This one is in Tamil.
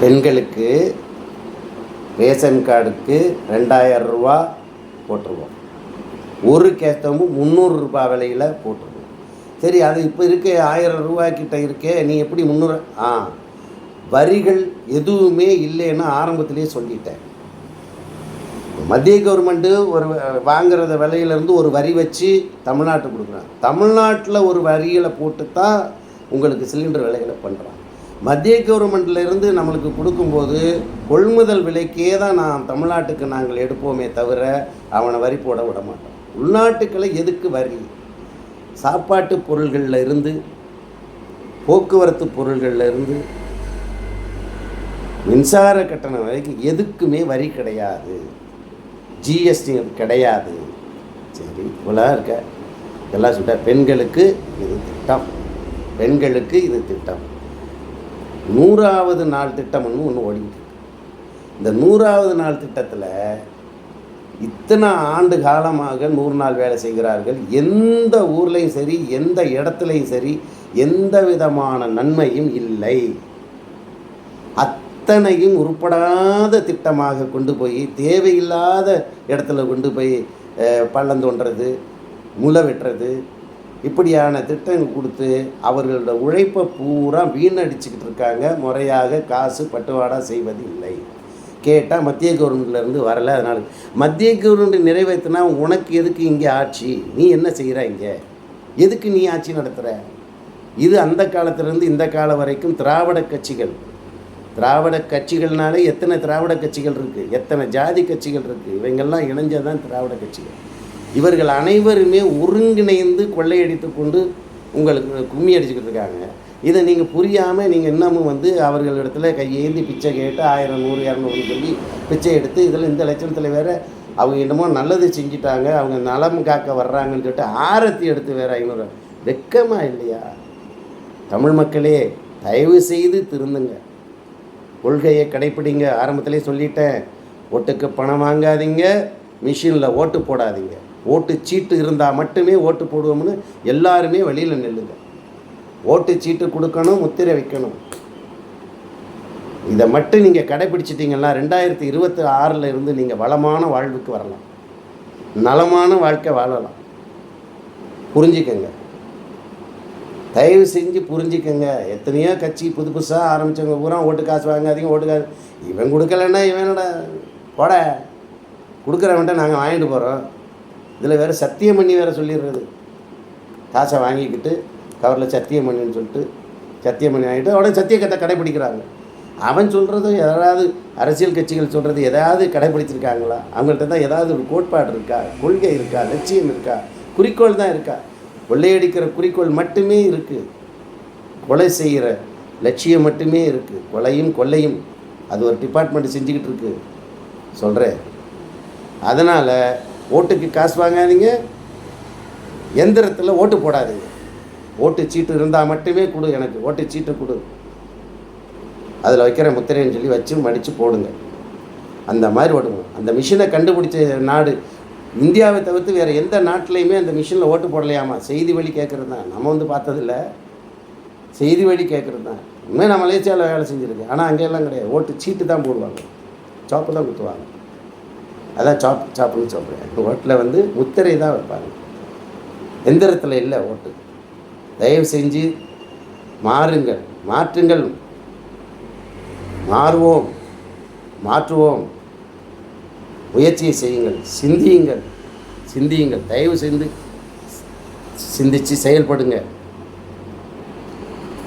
பெண்களுக்கு ரேஷன் கார்டுக்கு ரெண்டாயிரம் ரூபா போட்டுருவோம். ஒரு கேஸ்டமும் முந்நூறு விலையில் போட்டுருவோம். சரி அது இப்போ இருக்க ஆயிரம் ரூபாய்க்கிட்ட இருக்கே நீ எப்படி முந்நூறு? ஆ வரிகள் எதுவுமே இல்லைன்னு ஆரம்பத்திலே சொல்லிட்டேன். மத்திய கவர்மெண்ட்டு ஒரு வாங்குறத விலையிலேருந்து ஒரு வரி வச்சு தமிழ்நாட்டுக்கு கொடுக்குறாங்க. தமிழ்நாட்டில் ஒரு வரியில் போட்டு தான் உங்களுக்கு சிலிண்டர் விலைகளை பண்ணுறாங்க மத்திய கவர்மெண்ட்லேருந்து நம்மளுக்கு கொடுக்கும்போது கொள்முதல் விலைக்கே தான் நான் தமிழ்நாட்டுக்கு நாங்கள் எடுப்போமே தவிர அவனை வரி போட விட மாட்டோம் உள்நாட்டுக்களை எதுக்கு வரி? சாப்பாட்டு பொருள்களில் இருந்து போக்குவரத்து பொருள்களில் இருந்து மின்சார கட்டணம் வரைக்கும் எதுக்குமே வரி கிடையாது. ஜிஎஸ்டி கிடையாது. சரி இவ்வளோ இருக்க? இதெல்லாம் சொல்லிட்டா பெண்களுக்கு இது திட்டம். பெண்களுக்கு இது திட்டம். நூறாவது நாள் திட்டம்னு ஒன்று ஓடிட்டு இந்த நூறாவது நாள் திட்டத்தில் இத்தனை ஆண்டு காலமாக நூறு நாள் வேலை செய்கிறார்கள். எந்த ஊர்லேயும் சரி எந்த இடத்துலையும் சரி எந்த விதமான நன்மையும் இல்லை. அத்தனையும் உருப்படாத திட்டமாக கொண்டு போய் தேவையில்லாத இடத்துல கொண்டு போய் பள்ளம் தோன்றது முளை வெட்டுறது இப்படியான திட்டங்கள் கொடுத்து அவர்களோட உழைப்பை பூரா வீணடிச்சுக்கிட்டு இருக்காங்க. முறையாக காசு பட்டுவாடா செய்வது இல்லை. கேட்டால் மத்திய கவர்மெண்ட்லேருந்து வரல. அதனால் மத்திய கவர்மெண்ட் நிறைவேற்றினா உனக்கு எதுக்கு இங்கே ஆட்சி? நீ என்ன செய்கிற இங்கே? எதுக்கு நீ ஆட்சி நடத்துகிற இது அந்த காலத்திலேருந்து இந்த காலம் வரைக்கும் திராவிட கட்சிகள். திராவிட கட்சிகள்னாலே எத்தனை திராவிட கட்சிகள் இருக்குது எத்தனை ஜாதி கட்சிகள் இருக்குது இவங்கெல்லாம் இணைஞ்சதான் திராவிட கட்சிகள். இவர்கள் அனைவருமே ஒருங்கிணைந்து கொள்ளையடித்து கொண்டு உங்களுக்கு கும்மி அடிச்சுக்கிட்டு இருக்காங்க இதை நீங்கள் புரியாமல் நீங்கள் இன்னமும் வந்து அவர்களிடத்துல கையேந்தி பிச்சை கேட்டு ஆயிரம் நூறு இரநூறுன்னு சொல்லி பிச்சை எடுத்து இதில் இந்த லட்சணத்தில் வேற அவங்க என்னமோ நல்லது செஞ்சிட்டாங்க அவங்க நலம் காக்க வர்றாங்கன்னு சொல்லிட்டு ஆரத்தி எடுத்து வேறு ஐநூறு. வெக்கமாக இல்லையா? தமிழ் மக்களே தயவு செய்து திருந்துங்க. கொள்கையை கடைப்பிடிங்க. ஆரம்பத்திலே சொல்லிட்டேன். ஓட்டுக்கு பணம் வாங்காதீங்க. மிஷினில் ஓட்டு போடாதீங்க. ஓட்டு சீட்டு இருந்தால் மட்டுமே ஓட்டு போடுவோம்னு எல்லாருமே வழியில் நில்லுங்க. ஓட்டு சீட்டு கொடுக்கணும் முத்திரை வைக்கணும். இதை மட்டும் நீங்கள் கடைப்பிடிச்சிட்டிங்கன்னா ரெண்டாயிரத்தி இருபத்தி ஆறில் இருந்து நீங்கள் வளமான வாழ்வுக்கு வரலாம். நலமான வாழ்க்கை வாழலாம். புரிஞ்சுக்கங்க. தயவு செஞ்சு புரிஞ்சுக்கங்க. எத்தனையோ கட்சி புது புதுசாக ஆரம்பித்தவங்க பூரா ஓட்டு காசு வாங்காதீங்க ஓட்டு காசு. இவன் கொடுக்கலன்னா இவனோட போட கொடுக்குறவன்ட்ட நாங்கள் வாங்கிட்டு போகிறோம் இதில் வேறு சத்தியம் பண்ணி வேறு சொல்லிடுறது. காசை வாங்கிக்கிட்டு கவரில் சத்தியம் பண்ணின்னு சொல்லிட்டு சத்தியம் பண்ணி வாங்கிட்டு உடனே சத்தியக்கத்தை கடைப்பிடிக்கிறாங்க. அவன் சொல்கிறது ஏதாவது அரசியல் கட்சிகள் சொல்கிறது எதாவது கடைப்பிடிச்சிருக்காங்களா? அவங்கள்ட்ட தான் ஏதாவது ஒரு கோட்பாடு இருக்கா? கொள்கை இருக்கா? லட்சியம் இருக்கா? குறிக்கோள் தான் இருக்கா? கொள்ளையடிக்கிற குறிக்கோள் மட்டுமே இருக்குது கொலை செய்கிற லட்சியம் மட்டுமே இருக்குது கொலையும் கொள்ளையும். அது ஒரு டிபார்ட்மெண்ட் செஞ்சுக்கிட்டு இருக்கு. சொல்கிறேன் அதனால் ஓட்டுக்கு காசு வாங்காதீங்க. எந்திரத்தில் ஓட்டு போடாதீங்க. ஓட்டு சீட்டு இருந்தால் மட்டுமே கொடு எனக்கு. ஓட்டு சீட்டு கொடு. அதில் வைக்கிற முத்திரைன்னு சொல்லி வச்சு மடித்து போடுங்க. அந்த மாதிரி ஓடுங்க அந்த மிஷினை கண்டுபிடிச்ச நாடு. இந்தியாவை தவிர்த்து வேறு எந்த நாட்டிலையுமே அந்த மிஷினில் ஓட்டு போடலையாமா? செய்தி வழி கேட்குறது தான். நம்ம வந்து பார்த்ததில்ல. செய்தி வழி கேட்குறது தான். உண்மையாக நான் மலேசியாவில் வேலை செஞ்சுருக்கேன். ஆனால் அங்கெல்லாம் கிடையாது. ஓட்டு சீட்டு தான் போடுவாங்க. சாப்பு தான் குத்துவாங்க. அதான் சாப் சாப்புன்னு சொல்கிறேன் ஓட்டில் வந்து முத்திரை தான் வைப்பாங்க. எந்திரத்தில் இல்லை ஓட்டு. தயவு செஞ்சு மாறுங்கள். மாற்றுங்கள். மாறுவோம். மாற்றுவோம். முயற்சியை செய்யுங்கள். சிந்தியுங்கள். சிந்தியுங்கள். தயவு செய்து சிந்திச்சு செயல்படுங்க